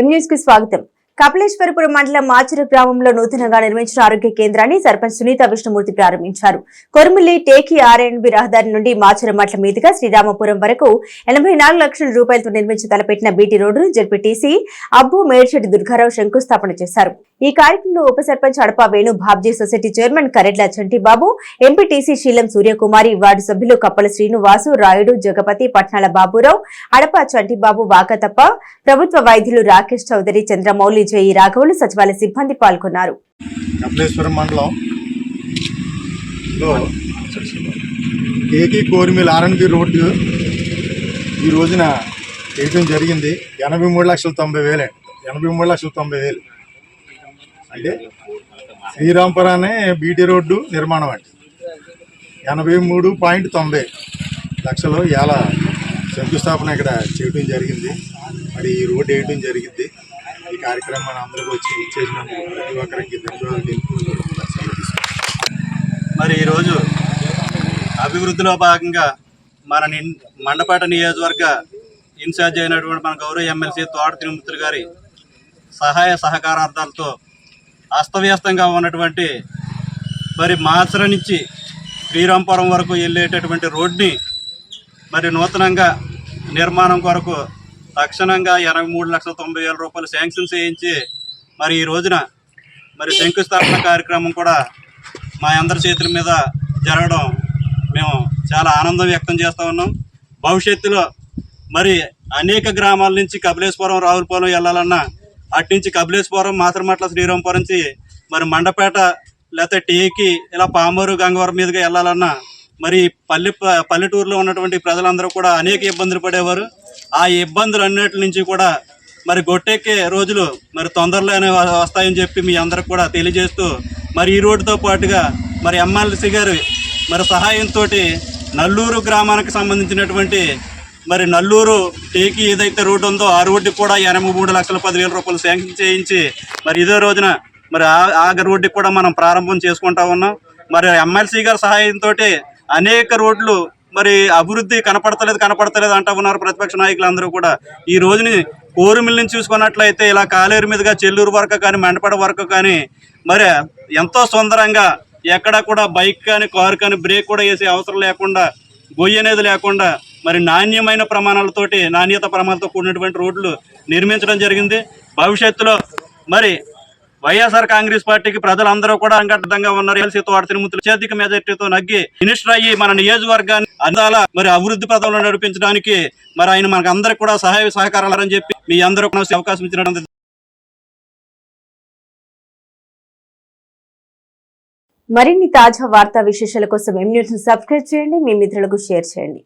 ఎం కి స్వాగతం. కపిలేశ్వరపురం మండలం మాచర గ్రామంలో నూతనంగా నిర్మించిన ఆరోగ్య కేంద్రాన్ని సర్పంచ్ సునీత విష్ణుమూర్తి ప్రారంభించారు. కొరుమిల్లి టేకి ఆర్ఎండ్బి రహదారి నుండి మాచురు మట్ల మీదుగా శ్రీరామపురం వరకు ఎనభై నాలుగు లక్షల రూపాయలతో నిర్మించి తలపెట్టిన బీటీ రోడ్డును జడ్పీటీసీ అబ్బు మేడ్చెట్టి దుర్గారావు శంకుస్థాపన చేశారు. ఈ కార్యక్రమంలో ఉప sarpanch Adapa Venu Babji society chairman Karedla Chantibabu MPTC Seelam Suryakumari ward సభ్యులు కప్పల శ్రీనివాసు రాయుడు జగపతి పట్నాల బాబురావు అడప చంటిబాబు వాకతప్ప ప్రభుత్వ వైద్యులు రాకేష్ చౌదరి చంద్రమౌళి జయి రాఘవులు సచివాలయ సిబ్బంది పాల్గొన్నారు. కపిలేశ్వరం మండలం. Korimil R N B road. ఈ రోజున వేయటం జరిగింది. ఎనభై మూడు లక్షల తొంభై వేలు. ఎనభై మూడు లక్షల తొంభై వేలు. అంటే శ్రీరాంపురానే బీటీ రోడ్డు నిర్మాణం అంటే ఎనభై మూడు పాయింట్ తొంభై లక్షలు ఇలా శంకుస్థాపన ఇక్కడ చేయటం జరిగింది. మరి ఈ రోడ్డు వేయటం జరిగింది. ఈ కార్యక్రమం అందరికీ వచ్చి చేసినందుకు ప్రతి ఒక్కరికి ధన్యవాదాలు తెలుపుకుంటూ మరి ఈరోజు అభివృద్ధిలో భాగంగా మన నిన్- మండపేట నియోజకవర్గ ఇన్ఛార్జ్ అయినటువంటి మన గౌరవ ఎమ్మెల్సీ తోట తిరుమూర్తులు గారి సహాయ సహకారార్థాలతో అస్తవ్యస్తంగా ఉన్నటువంటి మరి మాసర నుంచి శ్రీరాంపురం వరకు వెళ్ళేటటువంటి రోడ్ని మరి నూతనంగా నిర్మాణం కొరకు తక్షణంగా ఎనభై మూడు లక్షల తొంభై వేల రూపాయలు శాంక్షన్ చేయించి మరి ఈ రోజున మరి శంకుస్థాపన కార్యక్రమం కూడా మా అందరి చేతుల మీద జరగడం మేము చాలా ఆనందం వ్యక్తం చేస్తూ ఉన్నాం. భవిష్యత్తులో మరి అనేక గ్రామాల నుంచి కపిలేశ్వరం రావులపాలెం వెళ్ళాలన్నా అటు నుంచి కపిలేశ్వరం మాతరమట్ల శ్రీరాంపురం నుంచి మరి మండపేట లేకపోతే టేకి ఇలా పామూరు గంగవరం మీదుగా వెళ్ళాలన్నా మరి పల్లె పల్లెటూరులో ఉన్నటువంటి ప్రజలందరూ కూడా అనేక ఇబ్బందులు పడేవారు. ఆ ఇబ్బందులు అన్నిటి నుంచి కూడా మరి గొట్టెక్కే రోజులు మరి తొందరలోనే వస్తాయని చెప్పి మీ అందరికి కూడా తెలియజేస్తూ మరి ఈ రోడ్డుతో పాటుగా మరి ఎమ్మెల్సీ గారు మరి సహాయంతో నల్లూరు గ్రామానికి సంబంధించినటువంటి మరి నల్లూరు టేకి ఏదైతే రోడ్డు ఉందో ఆ రోడ్డు కూడా ఎనభై మూడు లక్షల పదివేల రూపాయలు శాంక్షన్ చేయించి మరి ఇదే రోజున మరి ఆ- ఆ రోడ్డుకి కూడా మనం ప్రారంభం చేసుకుంటా ఉన్నాం. మరి ఎమ్మెల్సీ గారి సహాయంతో అనేక రోడ్లు మరి అభివృద్ధి కనపడతలేదు కనపడతలేదు అంటా ఉన్నారు ప్రతిపక్ష నాయకులందరూ కూడా. ఈ రోజుని కోరుమిల్ నుంచి చూసుకున్నట్లయితే ఇలా కాలేరు మీదుగా చెల్లూరు వరకు కానీ మండపడ వరకు కానీ మరి ఎంతో సుందరంగా ఎక్కడ కూడా బైక్ కానీ కారు కానీ బ్రేక్ కూడా వేసే అవసరం లేకుండా గొయ్యి అనేది లేకుండా మరి నాణ్యమైన ప్రమాణాలతోటి నాణ్యత ప్రమాణాలతో కూడినటువంటి రోడ్లు నిర్మించడం జరిగింది. భవిష్యత్తులో మరి వైఎస్ఆర్ కాంగ్రెస్ పార్టీకి ప్రజలందరూ కూడా అంగడ్డంగా ఉన్నారు. ఎల్సీతో తిరుమతులు అత్యధిక మెజార్టీతో నగ్గి మినిస్టర్ అయ్యి మన నియోజకవర్గాన్ని అందాల మరి అభివృద్ధి పదంలో నడిపించడానికి మరి ఆయన మనకు అందరికి కూడా సహాయ సహకారాలు అని చెప్పి మీ అందరూ అవకాశం ఇచ్చినటువంటి మరిన్ని తాజా వార్తా విశేషాల కోసం ఎం న్యూస్ సబ్స్క్రైబ్ చేయండి. మీ మిత్రులకు షేర్ చేయండి.